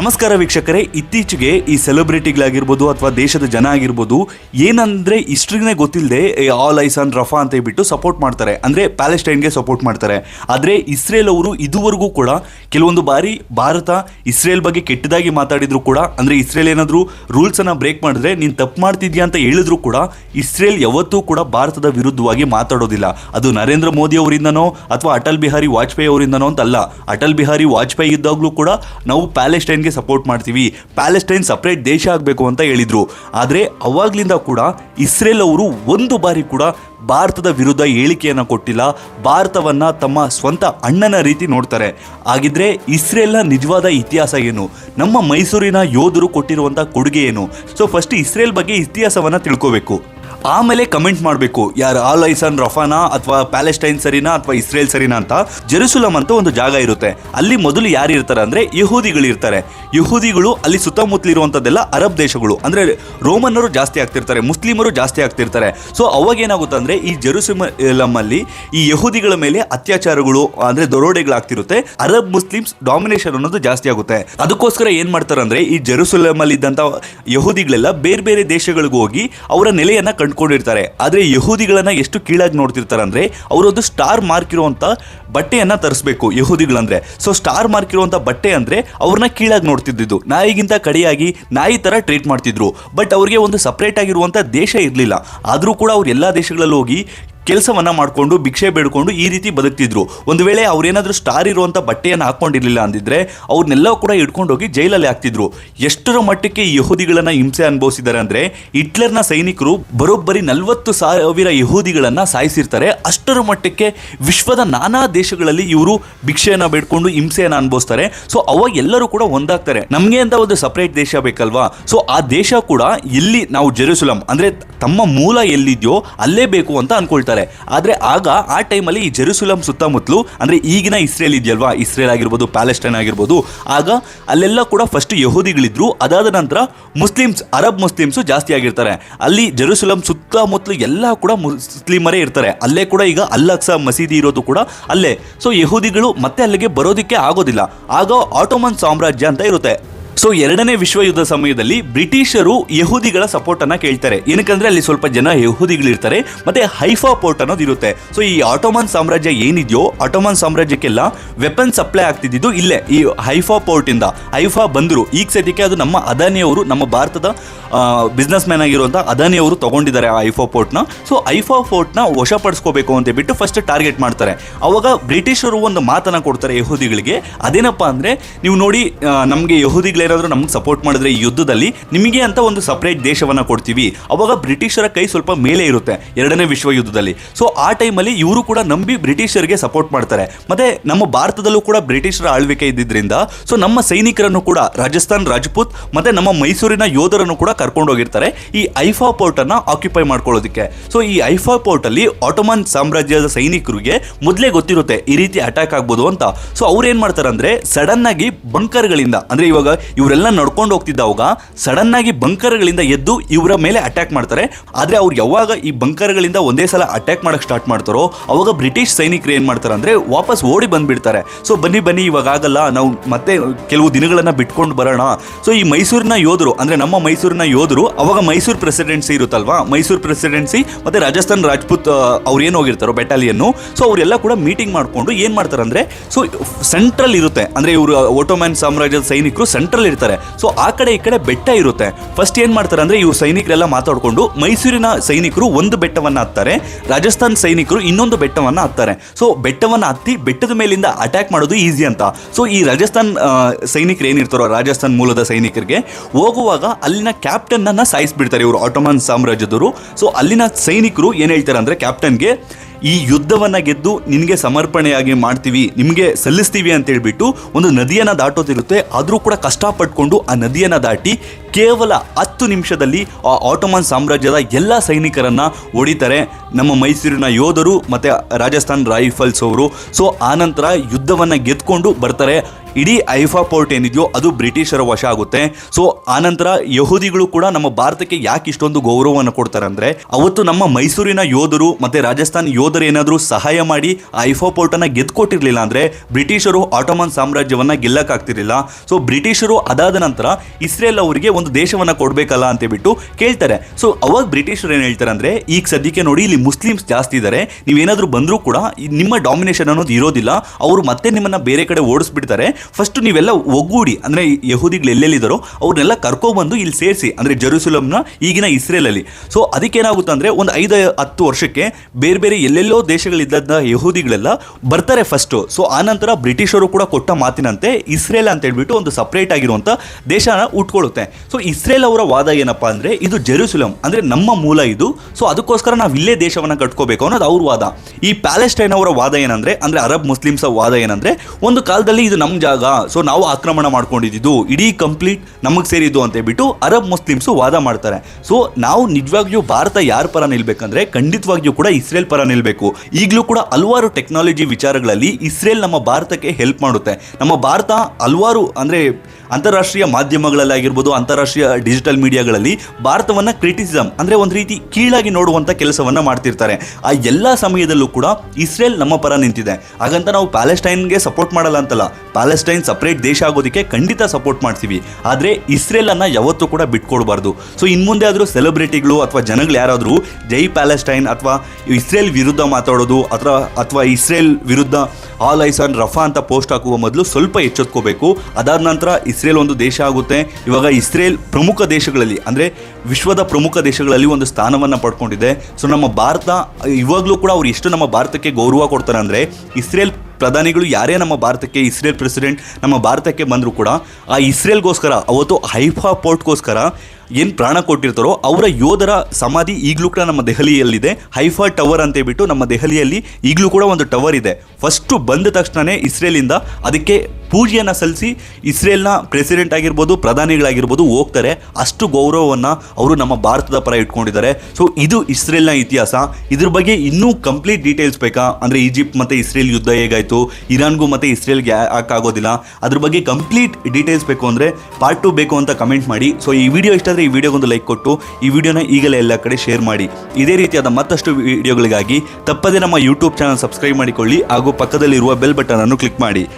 ನಮಸ್ಕಾರ ವೀಕ್ಷಕರೇ, ಇತ್ತೀಚೆಗೆ ಈ ಸೆಲೆಬ್ರಿಟಿಗಳಾಗಿರ್ಬೋದು ಅಥವಾ ದೇಶದ ಜನ ಆಗಿರ್ಬೋದು, ಏನಂದ್ರೆ ಹಿಸ್ಟ್ರಿನೇ ಗೊತ್ತಿಲ್ಲದೆ ಆಲ್ ಐಸಾನ್ ರಫಾ ಅಂತ ಹೇಳ್ಬಿಟ್ಟು ಸಪೋರ್ಟ್ ಮಾಡ್ತಾರೆ. ಅಂದ್ರೆ ಪ್ಯಾಲೆಸ್ಟೈನ್ಗೆ ಸಪೋರ್ಟ್ ಮಾಡ್ತಾರೆ. ಆದರೆ ಇಸ್ರೇಲ್ ಅವರು ಇದುವರೆಗೂ ಕೂಡ ಕೆಲವೊಂದು ಬಾರಿ ಭಾರತ ಇಸ್ರೇಲ್ ಬಗ್ಗೆ ಕೆಟ್ಟದಾಗಿ ಮಾತಾಡಿದ್ರು ಕೂಡ, ಅಂದ್ರೆ ಇಸ್ರೇಲ್ ಏನಾದರೂ ರೂಲ್ಸ್ ಅನ್ನ ಬ್ರೇಕ್ ಮಾಡಿದ್ರೆ ನೀನು ತಪ್ಪು ಮಾಡ್ತಿದ್ಯಾ ಅಂತ ಹೇಳಿದ್ರು ಕೂಡ ಇಸ್ರೇಲ್ ಯಾವತ್ತೂ ಕೂಡ ಭಾರತದ ವಿರುದ್ಧವಾಗಿ ಮಾತಾಡೋದಿಲ್ಲ. ಅದು ನರೇಂದ್ರ ಮೋದಿ ಅವರಿಂದನೋ ಅಥವಾ ಅಟಲ್ ಬಿಹಾರಿ ವಾಜಪೇಯಿ ಅವರಿಂದನೋ ಅಂತ ಅಲ್ಲ ಅಟಲ್ ಬಿಹಾರಿ ವಾಜಪೇಯಿ ಇದ್ದಾಗಲೂ ಕೂಡ ನಾವು ಪ್ಯಾಲೆಸ್ಟೈನ್ಗೆ ಸಪೋರ್ಟ್ ಮಾಡ್ತೀವಿ. ಪ್ಯಾಲೆಸ್ಟೈನ್ ಸಪ್ರೇಟ್ ದೇಶ ಆಗಬೇಕು ಅಂತ ಹೇಳಿದ್ರು. ಆದರೆ ಅವಾಗ್ಲಿಂದ ಕೂಡ ಇಸ್ರೇಲ್ ಅವರು ಒಂದು ಬಾರಿ ಕೂಡ ಭಾರತದ ವಿರುದ್ಧ ಹೇಳಿಕೆಯನ್ನು ಕೊಟ್ಟಿಲ್ಲ. ಭಾರತವನ್ನ ತಮ್ಮ ಸ್ವಂತ ಅಣ್ಣನ ರೀತಿ ನೋಡ್ತಾರೆ. ಹಾಗಿದ್ರೆ ಇಸ್ರೇಲ್ನ ನಿಜವಾದ ಇತಿಹಾಸ ಏನು? ನಮ್ಮ ಮೈಸೂರಿನ ಯೋಧರು ಕೊಟ್ಟಿರುವಂಥ ಕೊಡುಗೆ ಏನು? ಸೊ ಫಸ್ಟ್ ಇಸ್ರೇಲ್ ಬಗ್ಗೆ ಇತಿಹಾಸವನ್ನ ತಿಳ್ಕೋಬೇಕು. ಆಮೇಲೆ ಕಮೆಂಟ್ ಮಾಡಬೇಕು. ಯಾರು ಆಲ್ ಐಸನ್ ರಫಾನಾ ಅಥವಾ ಪ್ಯಾಲೆಸ್ಟೈನ್ ಸರಿನಾ ಅಥವಾ ಇಸ್ರೇಲ್ ಸರಿನಾ ಅಂತ ಜೆರುಸುಲಂ ಅಂತ ಒಂದು ಜಾಗ ಇರುತ್ತೆ. ಅಲ್ಲಿ ಮೊದಲು ಯಾರು ಇರ್ತಾರೆ ಅಂದ್ರೆ ಯಹೂದಿಗಳು ಇರ್ತಾರೆ. ಯಹೂದಿಗಳು ಅಲ್ಲಿ ಸುತ್ತಮುತ್ತಲು ಇರುವಂತದ್ದೆಲ್ಲ ಅರಬ್ ದೇಶಗಳು. ಅಂದ್ರೆ ರೋಮನ್ನರು ಜಾಸ್ತಿ ಆಗ್ತಿರ್ತಾರೆ, ಮುಸ್ಲಿಮರು ಜಾಸ್ತಿ ಆಗ್ತಿರ್ತಾರೆ. ಸೊ ಅವಾಗ ಏನಾಗುತ್ತೆ ಅಂದ್ರೆ ಈ ಜೆರುಸುಲಂ ಅಲ್ಲಿ ಈ ಯಹೂದಿಗಳ ಮೇಲೆ ಅತ್ಯಾಚಾರಗಳು, ಅಂದ್ರೆ ದರೋಡೆಗಳಾಗ್ತಿರುತ್ತೆ. ಅರಬ್ ಮುಸ್ಲಿಮ್ಸ್ ಡಾಮಿನೇಷನ್ ಅನ್ನೋದು ಜಾಸ್ತಿ ಆಗುತ್ತೆ. ಅದಕ್ಕೋಸ್ಕರ ಏನ್ ಮಾಡ್ತಾರೆ ಅಂದ್ರೆ ಈ ಜೆರುಸುಲಂ ಅಲ್ಲಿ ಇದ್ದಂತ ಯಹೂದಿಗಳೆಲ್ಲ ಬೇರೆ ಬೇರೆ ದೇಶಗಳಿಗೂ ಹೋಗಿ ಅವರ ನೆಲೆಯನ್ನ ಕಂಡುಕೊಂಡಿರ್ತಾರೆ. ಆದ್ರೆ ಯಹೂದಿಗಳನ್ನ ಎಷ್ಟು ಕೀಳಾಗಿ ನೋಡ್ತಿರ್ತಾರೆ ಅಂದ್ರೆ ಅವರೊಂದು ಸ್ಟಾರ್ ಮಾರ್ಕ್ ಇರುವಂಥ ಬಟ್ಟೆಯನ್ನ ತರಿಸ್ಬೇಕು ಯಹೂದಿಗಳಂದರೆ. ಸೊ ಸ್ಟಾರ್ ಮಾರ್ಕ್ ಇರುವಂಥ ಬಟ್ಟೆ ಅಂದ್ರೆ ಅವ್ರನ್ನ ಕೀಳಾಗಿ ನೋಡ್ತಿದ್ದಿದ್ದು. ನಾಯಿಗಿಂತ ಕಡೆಯಾಗಿ ನಾಯಿ ಥರ ಟ್ರೀಟ್ ಮಾಡ್ತಿದ್ರು. ಬಟ್ ಅವ್ರಿಗೆ ಒಂದು ಸಪ್ರೇಟ್ ಆಗಿರುವಂಥ ದೇಶ ಇರಲಿಲ್ಲ. ಆದರೂ ಕೂಡ ಅವ್ರು ಎಲ್ಲ ದೇಶಗಳಲ್ಲಿ ಹೋಗಿ ಕೆಲಸವನ್ನ ಮಾಡಿಕೊಂಡು, ಭಿಕ್ಷೆ ಬೇಡ್ಕೊಂಡು ಈ ರೀತಿ ಬದುಕ್ತಿದ್ರು. ಒಂದು ವೇಳೆ ಅವ್ರೇನಾದ್ರೂ ಸ್ಟಾರ್ ಇರುವಂತ ಬಟ್ಟೆಯನ್ನು ಹಾಕೊಂಡಿರ್ಲಿಲ್ಲ ಅಂದಿದ್ರೆ ಅವ್ರನ್ನೆಲ್ಲ ಕೂಡ ಹಿಡ್ಕೊಂಡು ಹೋಗಿ ಜೈಲಲ್ಲಿ ಹಾಕ್ತಿದ್ರು. ಎಷ್ಟರ ಮಟ್ಟಕ್ಕೆ ಯಹೂದಿಗಳನ್ನ ಹಿಂಸೆ ಅನುಭವಿಸಿದ್ದಾರೆ ಅಂದ್ರೆ ಹಿಟ್ಲರ್ನ ಸೈನಿಕರು ಬರೋಬ್ಬರಿ ನಲವತ್ತು ಸಾವಿರ ಯಹೂದಿಗಳನ್ನ ಸಾಯಿಸಿರ್ತಾರೆ. ಅಷ್ಟರ ಮಟ್ಟಕ್ಕೆ ವಿಶ್ವದ ನಾನಾ ದೇಶಗಳಲ್ಲಿ ಇವರು ಭಿಕ್ಷೆಯನ್ನ ಬೇಡ್ಕೊಂಡು ಹಿಂಸೆಯನ್ನ ಅನುಭವಿಸ್ತಾರೆ. ಸೊ, ಅವಾಗ ಎಲ್ಲರೂ ಕೂಡ ಒಂದಾಗ್ತಾರೆ. ನಮಗೆ ಅಂತ ಒಂದು ಸಪರೇಟ್ ದೇಶ ಬೇಕಲ್ವಾ? ಸೊ, ಆ ದೇಶ ಕೂಡ ಎಲ್ಲಿ ನಾವು ಜೆರುಸುಲಂ ಅಂದ್ರೆ ತಮ್ಮ ಮೂಲ ಎಲ್ಲಿದೆಯೋ ಅಲ್ಲೇ ಬೇಕು ಅಂತ ಅನ್ಕೊಳ್ತಾರೆ. ಆದ್ರೆ ಆಗ ಆ ಟೈಮಲ್ಲಿ ಈ ಜೆರುಸುಲಂ ಸುತ್ತಮುತ್ತಲು ಅಂದ್ರೆ ಈಗಿನ ಇಸ್ರೇಲ್ ಇದೆಯಲ್ವಾ? ಇಸ್ರೇಲ್ ಆಗಿರ್ಬೋದು, ಪ್ಯಾಲೆಸ್ಟೈನ್ ಆಗಿರ್ಬೋದು. ಆಗ ಅಲ್ಲೆಲ್ಲ ಕೂಡ ಫಸ್ಟ್ ಯಹೂದಿಗಳಿದ್ರು. ಅದಾದ ನಂತರ ಮುಸ್ಲಿಮ್ಸ್, ಅರಬ್ ಮುಸ್ಲಿಮ್ಸು ಜಾಸ್ತಿ ಆಗಿರ್ತಾರೆ. ಅಲ್ಲಿ ಜೆರುಸುಲಂ ಸುತ್ತಮುತ್ತಲು ಎಲ್ಲ ಕೂಡ ಮುಸ್ಲಿಮರೇ ಇರ್ತಾರೆ. ಅಲ್ಲೇ ಕೂಡ ಈಗ ಅಲ್ಲಕ್ಸ ಮಸೀದಿ ಇರೋದು ಕೂಡ ಅಲ್ಲೇ. ಸೊ ಯಹೂದಿಗಳು ಮತ್ತೆ ಅಲ್ಲಿಗೆ ಬರೋದಕ್ಕೆ ಆಗೋದಿಲ್ಲ. ಆಗ ಆಟೋಮನ್ ಸಾಮ್ರಾಜ್ಯ ಅಂತ ಇರುತ್ತೆ. ಸೊ ಎರಡನೇ ವಿಶ್ವಯುದ್ಧ ಸಮಯದಲ್ಲಿ ಬ್ರಿಟಿಷರು ಯಹೂದಿಗಳ ಸಪೋರ್ಟ್ ಅನ್ನ ಕೇಳ್ತಾರೆ. ಏನಕ್ಕಂದ್ರೆ ಅಲ್ಲಿ ಸ್ವಲ್ಪ ಜನ ಯಹೂದಿಗಳಿರ್ತಾರೆ, ಮತ್ತೆ ಹೈಫಾ ಪೋರ್ಟ್ ಅನ್ನೋದು ಇರುತ್ತೆ. ಸೊ ಈ ಆಟೋಮನ್ ಸಾಮ್ರಾಜ್ಯ ಏನಿದೆಯೋ, ಆಟೋಮನ್ ಸಾಮ್ರಾಜ್ಯಕ್ಕೆಲ್ಲ ವೆಪನ್ ಸಪ್ಲೈ ಆಗ್ತಿದ್ದು ಇಲ್ಲೇ, ಈ ಹೈಫಾ ಪೋರ್ಟ್ ಇಂದ. ಹೈಫಾ ಬಂದರು. ಈಗ ಸದ್ಯಕ್ಕೆ ಅದು ನಮ್ಮ ಅದಾನಿಯವರು ನಮ್ಮ ಭಾರತದ ಬಿಸ್ನೆಸ್ ಮ್ಯಾನ್ ಆಗಿರುವಂತಹ ಅದಾನಿಯವರು ತಗೊಂಡಿದ್ದಾರೆ ಆ ಐಫಾ ಪೋರ್ಟ್ನ ಸೊ ಐಫಾ ಪೋರ್ಟ್ನ ವಶಪಡಿಸ್ಕೋಬೇಕು ಅಂತ ಬಿಟ್ಟು ಫಸ್ಟ್ ಟಾರ್ಗೆಟ್ ಮಾಡ್ತಾರೆ. ಅವಾಗ ಬ್ರಿಟಿಷರು ಒಂದು ಮಾತನ್ನ ಕೊಡ್ತಾರೆ ಯಹೂದಿಗಳಿಗೆ. ಅದೇನಪ್ಪ ಅಂದ್ರೆ, ನೀವು ನೋಡಿ ನಮಗೆ ಯಹೂದಿಗಳೇನಾದರೂ ನಮ್ಗೆ ಸಪೋರ್ಟ್ ಮಾಡಿದ್ರೆ ಯುದ್ಧದಲ್ಲಿ ನಿಮಗೆ ಅಂತ ಒಂದು ಸಪರೇಟ್ ದೇಶವನ್ನ ಕೊಡ್ತೀವಿ. ಅವಾಗ ಬ್ರಿಟಿಷರ ಕೈ ಸ್ವಲ್ಪ ಮೇಲೆ ಇರುತ್ತೆ ಎರಡನೇ ವಿಶ್ವ ಯುದ್ಧದಲ್ಲಿ. ಸೊ ಆ ಟೈಮಲ್ಲಿ ಇವರು ಕೂಡ ನಂಬಿ ಬ್ರಿಟಿಷರಿಗೆ ಸಪೋರ್ಟ್ ಮಾಡ್ತಾರೆ. ಮತ್ತೆ ನಮ್ಮ ಭಾರತದಲ್ಲೂ ಕೂಡ ಬ್ರಿಟಿಷರ ಆಳ್ವಿಕೆ ಇದ್ದಿದ್ರಿಂದ ಸೊ ನಮ್ಮ ಸೈನಿಕರನ್ನು ಕೂಡ ರಾಜಸ್ಥಾನ್ ರಾಜಪೂತ್ ಮತ್ತೆ ನಮ್ಮ ಮೈಸೂರಿನ ಯೋಧರನ್ನು ಕೂಡ ಕರ್ಕೊಂಡು ಹೋಗಿರ್ತಾರೆ ಈ ಐಫಾ ಪೋರ್ಟ್ ಅನ್ನ ಆಕ್ಯುಪೈ ಮಾಡ್ಕೊಳ್ಳೋದಕ್ಕೆ. ಸೊ ಈ ಐಫಾ ಪೋರ್ಟ್ ಅಲ್ಲಿ ಆಟೋಮನ್ ಸಾಮ್ರಾಜ್ಯದ ಸೈನಿಕರಿಗೆ ಮೊದಲೇ ಗೊತ್ತಿರುತ್ತೆ ಈ ರೀತಿ ಅಟ್ಯಾಕ್ ಆಗ್ಬೋದು ಅಂತ. ಸೊ ಅವ್ರು ಏನು ಮಾಡ್ತಾರೆ ಅಂದ್ರೆ ಸಡನ್ ಆಗಿ ಬಂಕರ್ಗಳಿಂದ ಅಂದ್ರೆ ಇವಾಗ ಇವರೆಲ್ಲ ನಡ್ಕೊಂಡು ಹೋಗ್ತಿದ್ದಾವಾಗ ಸಡನ್ ಆಗಿ ಬಂಕರ್ಗಳಿಂದ ಎದ್ದು ಇವರ ಮೇಲೆ ಅಟ್ಯಾಕ್ ಮಾಡ್ತಾರೆ. ಆದ್ರೆ ಅವ್ರು ಯಾವಾಗ ಈ ಬಂಕರ್ಗಳಿಂದ ಒಂದೇ ಸಲ ಅಟ್ಯಾಕ್ ಮಾಡಕ್ ಸ್ಟಾರ್ಟ್ ಮಾಡ್ತಾರೋ, ಅವಾಗ ಬ್ರಿಟಿಷ್ ಸೈನಿಕರು ಏನು ಮಾಡ್ತಾರೆ ಅಂದರೆ ವಾಪಸ್ ಓಡಿ ಬಂದ್ಬಿಡ್ತಾರೆ. ಸೊ ಬನ್ನಿ ಬನ್ನಿ, ಇವಾಗ ಆಗಲ್ಲ, ನಾವು ಮತ್ತೆ ಕೆಲವು ದಿನಗಳನ್ನ ಬಿಟ್ಕೊಂಡು ಬರೋಣ. ಸೊ ಈ ಮೈಸೂರಿನ ಯೋಧರು, ಅಂದ್ರೆ ನಮ್ಮ ಮೈಸೂರಿನ ಯೋಧರು, ಅವಾಗ ಮೈಸೂರು ಪ್ರೆಸಿಡೆನ್ಸಿ ಇರುತ್ತಲ್ವಾ? ಮೈಸೂರು ಪ್ರೆಸಿಡೆನ್ಸಿ ಮತ್ತೆ ರಾಜಸ್ಥಾನ್ ರಾಜ್ಪೂತ್ ಅವ್ರು ಏನು ಹೋಗಿರ್ತಾರೋ ಬೆಟಾಲಿಯನ್ನು ಸೊ ಅವರೆಲ್ಲ ಕೂಡ ಮೀಟಿಂಗ್ ಮಾಡಿಕೊಂಡು ಏನು ಮಾಡ್ತಾರೆ ಅಂದರೆ ಸೊ ಸೆಂಟ್ರಲ್ ಇರುತ್ತೆ. ಅಂದರೆ ಇವರು ಓಟೋಮ್ಯಾನ್ ಸಾಮ್ರಾಜ್ಯದ ಸೈನಿಕರು ಸೆಂಟ್ರಲ್ ಇರ್ತಾರೆ. ಸೊ ಆ ಕಡೆ ಈ ಕಡೆ ಬೆಟ್ಟ ಇರುತ್ತೆ. ಫಸ್ಟ್ ಏನು ಮಾಡ್ತಾರೆ ಅಂದರೆ, ಇವ್ರು ಸೈನಿಕರೆಲ್ಲ ಮಾತಾಡ್ಕೊಂಡು ಮೈಸೂರಿನ ಸೈನಿಕರು ಒಂದು ಬೆಟ್ಟವನ್ನು ಹತ್ತಾರೆ. ರಾಜಸ್ಥಾನ್ ಸೈನಿಕರು ಇನ್ನೊಂದು ಬೆಟ್ಟವನ್ನು ಹತ್ತಾರೆ. ಸೊ ಬೆಟ್ಟವನ್ನ ಹತ್ತಿ ಬೆಟ್ಟದ ಮೇಲಿಂದ ಅಟ್ಯಾಕ್ ಮಾಡೋದು ಈಸಿ ಅಂತ. ಸೊ ಈ ರಾಜಸ್ಥಾನ್ ಸೈನಿಕರು ಏನಿರ್ತಾರೋ ರಾಜಸ್ಥಾನ್ ಮೂಲದ ಸೈನಿಕರಿಗೆ ಹೋಗುವಾಗ ಅಲ್ಲಿನ ಕ್ಯಾಪ್ಟನ್ ಅನ್ನ ಸಾಯಿಸ್ಬಿಡ್ತಾರೆ ಇವರು ಆಟೋಮನ್ ಸಾಮ್ರಾಜ್ಯದವರು. ಸೊ ಅಲ್ಲಿನ ಸೈನಿಕರು ಏನು ಹೇಳ್ತಾರೆ ಅಂದ್ರೆ ಕ್ಯಾಪ್ಟನ್ಗೆ ಈ ಯುದ್ಧವನ್ನ ಗೆದ್ದು ನಿನಗೆ ಸಮರ್ಪಣೆಯಾಗಿ ಮಾಡ್ತೀವಿ, ನಿಮಗೆ ಸಲ್ಲಿಸ್ತೀವಿ ಅಂತ ಹೇಳ್ಬಿಟ್ಟು ಒಂದು ನದಿಯನ್ನ ದಾಟೋದಿರುತ್ತೆ ಆದರೂ ಕೂಡ ಕಷ್ಟಪಟ್ಕೊಂಡು ಆ ನದಿಯನ್ನ ದಾಟಿ ಕೇವಲ ಹತ್ತು ನಿಮಿಷದಲ್ಲಿ ಆ ಆಟೋಮನ್ ಸಾಮ್ರಾಜ್ಯದ ಎಲ್ಲ ಸೈನಿಕರನ್ನ ಹೊಡಿತಾರೆ ನಮ್ಮ ಮೈಸೂರಿನ ಯೋಧರು ಮತ್ತು ರಾಜಸ್ಥಾನ್ ರೈಫಲ್ಸ್ ಅವರು. ಸೊ ಆನಂತರ ಯುದ್ಧವನ್ನು ಗೆದ್ಕೊಂಡು ಬರ್ತಾರೆ. ಇಡೀ ಐಫಾ ಪೋರ್ಟ್ ಏನಿದೆಯೋ ಅದು ಬ್ರಿಟಿಷರ ವಶ ಆಗುತ್ತೆ. ಸೊ ಆನಂತರ ಯಹೂದಿಗಳು ಕೂಡ ನಮ್ಮ ಭಾರತಕ್ಕೆ ಯಾಕೆ ಇಷ್ಟೊಂದು ಗೌರವವನ್ನು ಕೊಡ್ತಾರೆ ಅಂದರೆ, ಅವತ್ತು ನಮ್ಮ ಮೈಸೂರಿನ ಯೋಧರು ಮತ್ತು ರಾಜಸ್ಥಾನ್ ಯೋಧರು ಏನಾದರೂ ಸಹಾಯ ಮಾಡಿ ಐಫಾ ಪೋರ್ಟನ್ನು ಗೆದ್ದುಕೊಟ್ಟಿರ್ಲಿಲ್ಲ ಅಂದರೆ, ಬ್ರಿಟಿಷರು ಆಟೋಮನ್ ಸಾಮ್ರಾಜ್ಯವನ್ನು ಗೆಲ್ಲಕ್ಕಾಗ್ತಿರಲಿಲ್ಲ. ಸೊ ಬ್ರಿಟಿಷರು ಅದಾದ ನಂತರ ಇಸ್ರೇಲ್ ಅವರಿಗೆ ಒಂದು ದೇಶವನ್ನು ಕೊಡಬೇಕಲ್ಲ ಅಂತ ಬಿಟ್ಟು ಕೇಳ್ತಾರೆ. ಸೊ ಅವಾಗ ಬ್ರಿಟಿಷರು ಏನು ಹೇಳ್ತಾರೆ ಅಂದರೆ, ಈಗ ಸದ್ಯಕ್ಕೆ ನೋಡಿ, ಇಲ್ಲಿ ಮುಸ್ಲಿಮ್ಸ್ ಜಾಸ್ತಿ ಇದ್ದಾರೆ ನೀವೇನಾದರೂ ಬಂದರೂ ಕೂಡ ನಿಮ್ಮ ಡಾಮಿನೇಷನ್ ಅನ್ನೋದು ಇರೋದಿಲ್ಲ, ಅವರು ಮತ್ತೆ ನಿಮ್ಮನ್ನು ಬೇರೆ ಕಡೆ ಓಡಿಸ್ಬಿಡ್ತಾರೆ. ಫಸ್ಟ್ ನೀವೆಲ್ಲ ಒಗ್ಗೂಡಿ, ಅಂದರೆ ಯಹೂದಿಗಳು ಎಲ್ಲೆಲ್ಲಿದ್ದಾರೋ ಅವ್ರನ್ನೆಲ್ಲ ಕರ್ಕೊಬಂದು ಇಲ್ಲಿ ಸೇರಿಸಿ, ಅಂದರೆ ಜೆರೂಸಲಮ್ನ ಈಗಿನ ಇಸ್ರೇಲಲ್ಲಿ. ಸೊ ಅದಕ್ಕೇನಾಗುತ್ತೆ ಅಂದರೆ ಒಂದು ಐದು, ಹತ್ತು ವರ್ಷಕ್ಕೆ ಬೇರೆ ಬೇರೆ ಎಲ್ಲೆಲ್ಲೋ ದೇಶಗಳಿದ್ದಂಥ ಯಹೂದಿಗಳೆಲ್ಲ ಬರ್ತಾರೆ ಫಸ್ಟು ಸೊ ಆನಂತರ ಬ್ರಿಟಿಷರು ಕೂಡ ಕೊಟ್ಟ ಮಾತಿನಂತೆ ಇಸ್ರೇಲ್ ಅಂತ ಹೇಳ್ಬಿಟ್ಟು ಒಂದು ಸಪ್ರೇಟ್ ಆಗಿರುವಂಥ ದೇಶನ ಉಟ್ಕೊಳ್ಳುತ್ತೆ. ಸೊ ಇಸ್ರೇಲ್ ಅವರ ವಾದ ಏನಪ್ಪ ಅಂದರೆ, ಇದು ಜೆರೂಸಲಮ್ ಅಂದರೆ ನಮ್ಮ ಮೂಲ ಇದು. ಸೊ ಅದಕ್ಕೋಸ್ಕರ ನಾವು ಇಲ್ಲೇ ದೇಶವನ್ನು ಕಟ್ಕೋಬೇಕು ಅನ್ನೋದು ಅವ್ರ ವಾದ. ಈ ಪ್ಯಾಲೆಸ್ಟೈನ್ ಅವರ ವಾದ ಏನಂದ್ರೆ, ಅಂದ್ರೆ ಅರಬ್ ಮುಸ್ಲಿಮ್ಸ್ ವಾದ ಏನಂದ್ರೆ, ಒಂದು ಕಾಲದಲ್ಲಿ ಇದು ನಮ್ಮ ಜಾಗ, ಸೊ ನಾವು ಆಕ್ರಮಣ ಮಾಡ್ಕೊಂಡಿದ್ದು, ಇಡೀ ಕಂಪ್ಲೀಟ್ ನಮಗೆ ಸೇರಿದ್ದು ಅಂತ ಹೇಳ್ಬಿಟ್ಟು ಅರಬ್ ಮುಸ್ಲಿಮ್ಸ್ ವಾದ ಮಾಡ್ತಾರೆ. ಸೊ ನಾವು ನಿಜವಾಗಿಯೂ ಭಾರತ ಯಾರ ಪರ ನಿಲ್ಬೇಕಂದ್ರೆ, ಖಂಡಿತವಾಗಿಯೂ ಕೂಡ ಇಸ್ರೇಲ್ ಪರ ನಿಲ್ಬೇಕು. ಈಗಲೂ ಕೂಡ ಹಲವಾರು ಟೆಕ್ನಾಲಜಿ ವಿಚಾರಗಳಲ್ಲಿ ಇಸ್ರೇಲ್ ನಮ್ಮ ಭಾರತಕ್ಕೆ ಹೆಲ್ಪ್ ಮಾಡುತ್ತೆ. ನಮ್ಮ ಭಾರತ ಹಲವಾರು, ಅಂದ್ರೆ ಅಂತಾರಾಷ್ಟ್ರೀಯ ಮಾಧ್ಯಮಗಳಲ್ಲಾಗಿರ್ಬೋದು, ಅಂತಾರಾಷ್ಟ್ರೀಯ ಡಿಜಿಟಲ್ ಮೀಡಿಯಾಗಳಲ್ಲಿ ಭಾರತವನ್ನ ಕ್ರಿಟಿಸಿಸಮ್ ಅಂದ್ರೆ ಒಂದು ರೀತಿ ಕೀಳಾಗಿ ನೋಡುವಂಥ ಕೆಲಸವನ್ನು ಮಾಡ್ತಿರ್ತಾರೆ. ಆ ಎಲ್ಲ ಸಮಯದಲ್ಲೂ ಕೂಡ ಇಸ್ರೇಲ್ ನಮ್ಮ ಪರ ನಿಂತಿದೆ. ಹಾಗಂತ ನಾವು ಪ್ಯಾಲೆಸ್ಟೈನ್ಗೆ ಸಪೋರ್ಟ್ ಮಾಡಲ್ಲ ಅಂತಲ್ಲ. ಪ್ಯಾಲೆಸ್ಟೈನ್ ಸಪ್ರೇಟ್ ದೇಶ ಆಗೋದಕ್ಕೆ ಖಂಡಿತ ಸಪೋರ್ಟ್ ಮಾಡ್ತೀವಿ. ಆದರೆ ಅನ್ನ ಯಾವತ್ತೂ ಕೂಡ ಬಿಟ್ಕೊಡ್ಬಾರ್ದು. ಸೊ ಇನ್ ಮುಂದೆ ಆದರೂ ಸೆಲೆಬ್ರಿಟಿಗಳು ಅಥವಾ ಜನಗಳು ಯಾರಾದರೂ ಜೈ ಪ್ಯಾಲೆಸ್ಟೈನ್ ಅಥವಾ ಇಸ್ರೇಲ್ ವಿರುದ್ಧ ಮಾತಾಡೋದು ಅಥವಾ ಅಥವಾ ಇಸ್ರೇಲ್ ವಿರುದ್ಧ ಆಲ್ ಐಸಾನ್ ರಫಾ ಅಂತ ಪೋಸ್ಟ್ ಹಾಕುವ ಮೊದಲು ಸ್ವಲ್ಪ ಎಚ್ಚೆತ್ಕೋಬೇಕು. ಅದಾದ ನಂತರ ಇಸ್ರೇಲ್ ಒಂದು ದೇಶ ಆಗುತ್ತೆ. ಇವಾಗ ಇಸ್ರೇಲ್ ಪ್ರಮುಖ ದೇಶಗಳಲ್ಲಿ, ಅಂದರೆ ವಿಶ್ವದ ಪ್ರಮುಖ ದೇಶಗಳಲ್ಲಿ ಒಂದು ಸ್ಥಾನವನ್ನು ಪಡ್ಕೊಂಡಿದೆ. ಸೊ ನಮ್ಮ ಭಾರತ ಇವಾಗಲೂ ಕೂಡ ಅವ್ರು ಎಷ್ಟು ನಮ್ಮ ಭಾರತಕ್ಕೆ ಗೌರವ ಕೊಡ್ತಾರೆ ಅಂದರೆ ಇಸ್ರೇಲ್ ಪ್ರಧಾನಿಗಳು ಯಾರೇ ನಮ್ಮ ಭಾರತಕ್ಕೆ, ಇಸ್ರೇಲ್ ಪ್ರೆಸಿಡೆಂಟ್ ನಮ್ಮ ಭಾರತಕ್ಕೆ ಬಂದರೂ ಕೂಡ ಆ ಇಸ್ರೇಲ್ಗೋಸ್ಕರ, ಅವತ್ತು ಹೈಫಾ ಪೋರ್ಟ್ಗೋಸ್ಕರ ಏನು ಪ್ರಾಣ ಕೊಟ್ಟಿರ್ತಾರೋ ಅವರ ಯೋಧರ ಸಮಾಧಿ ಈಗಲೂ ಕೂಡ ನಮ್ಮ ದೆಹಲಿಯಲ್ಲಿದೆ. ಹೈಫಾ ಟವರ್ ಅಂತ ಹೇಳ್ಬಿಟ್ಟು ನಮ್ಮ ದೆಹಲಿಯಲ್ಲಿ ಈಗಲೂ ಕೂಡ ಒಂದು ಟವರ್ ಇದೆ. ಫಸ್ಟು ಬಂದ ತಕ್ಷಣವೇ ಇಸ್ರೇಲಿಂದ ಅದಕ್ಕೆ ಪೂಜೆಯನ್ನು ಸಲ್ಲಿಸಿ ಇಸ್ರೇಲ್ನ ಪ್ರೆಸಿಡೆಂಟ್ ಆಗಿರ್ಬೋದು, ಪ್ರಧಾನಿಗಳಾಗಿರ್ಬೋದು ಹೋಗ್ತಾರೆ. ಅಷ್ಟು ಗೌರವವನ್ನು ಅವರು ನಮ್ಮ ಭಾರತದ ಪರ ಇಟ್ಕೊಂಡಿದ್ದಾರೆ. ಸೊ ಇದು ಇಸ್ರೇಲ್ನ ಇತಿಹಾಸ. ಇದ್ರ ಬಗ್ಗೆ ಇನ್ನೂ ಕಂಪ್ಲೀಟ್ ಡೀಟೇಲ್ಸ್ ಬೇಕಾ? ಅಂದರೆ ಈಜಿಪ್ಟ್ ಮತ್ತು ಇಸ್ರೇಲ್ ಯುದ್ಧ ಹೇಗಾಯಿತು? ಇರಾನ್ಗೂ ಮತ್ತು ಇಸ್ರೇಲ್ಗೆ ಯಾಕೆ ಆಗೋದಿಲ್ಲ? ಅದ್ರ ಬಗ್ಗೆ ಕಂಪ್ಲೀಟ್ ಡೀಟೇಲ್ಸ್ ಬೇಕು ಅಂದರೆ ಪಾರ್ಟ್ ಟು ಬೇಕು ಅಂತ ಕಮೆಂಟ್ ಮಾಡಿ. ಸೊ ಈ ವಿಡಿಯೋ ಇಷ್ಟ ಆದರೆ ಈ ವಿಡಿಯೋಗೊಂದು ಲೈಕ್ ಕೊಟ್ಟು ಈ ವಿಡಿಯೋನ ಈಗಲೇ ಎಲ್ಲ ಕಡೆ ಶೇರ್ ಮಾಡಿ. ಇದೇ ರೀತಿಯಾದ ಮತ್ತಷ್ಟು ವಿಡಿಯೋಗಳಿಗಾಗಿ ತಪ್ಪದೇ ನಮ್ಮ ಯೂಟ್ಯೂಬ್ ಚಾನಲ್ ಸಬ್ಸ್ಕ್ರೈಬ್ ಮಾಡಿಕೊಳ್ಳಿ ಹಾಗೂ ಪಕ್ಕದಲ್ಲಿರುವ ಬೆಲ್ ಬಟನ್ ಅನ್ನು ಕ್ಲಿಕ್ ಮಾಡಿ.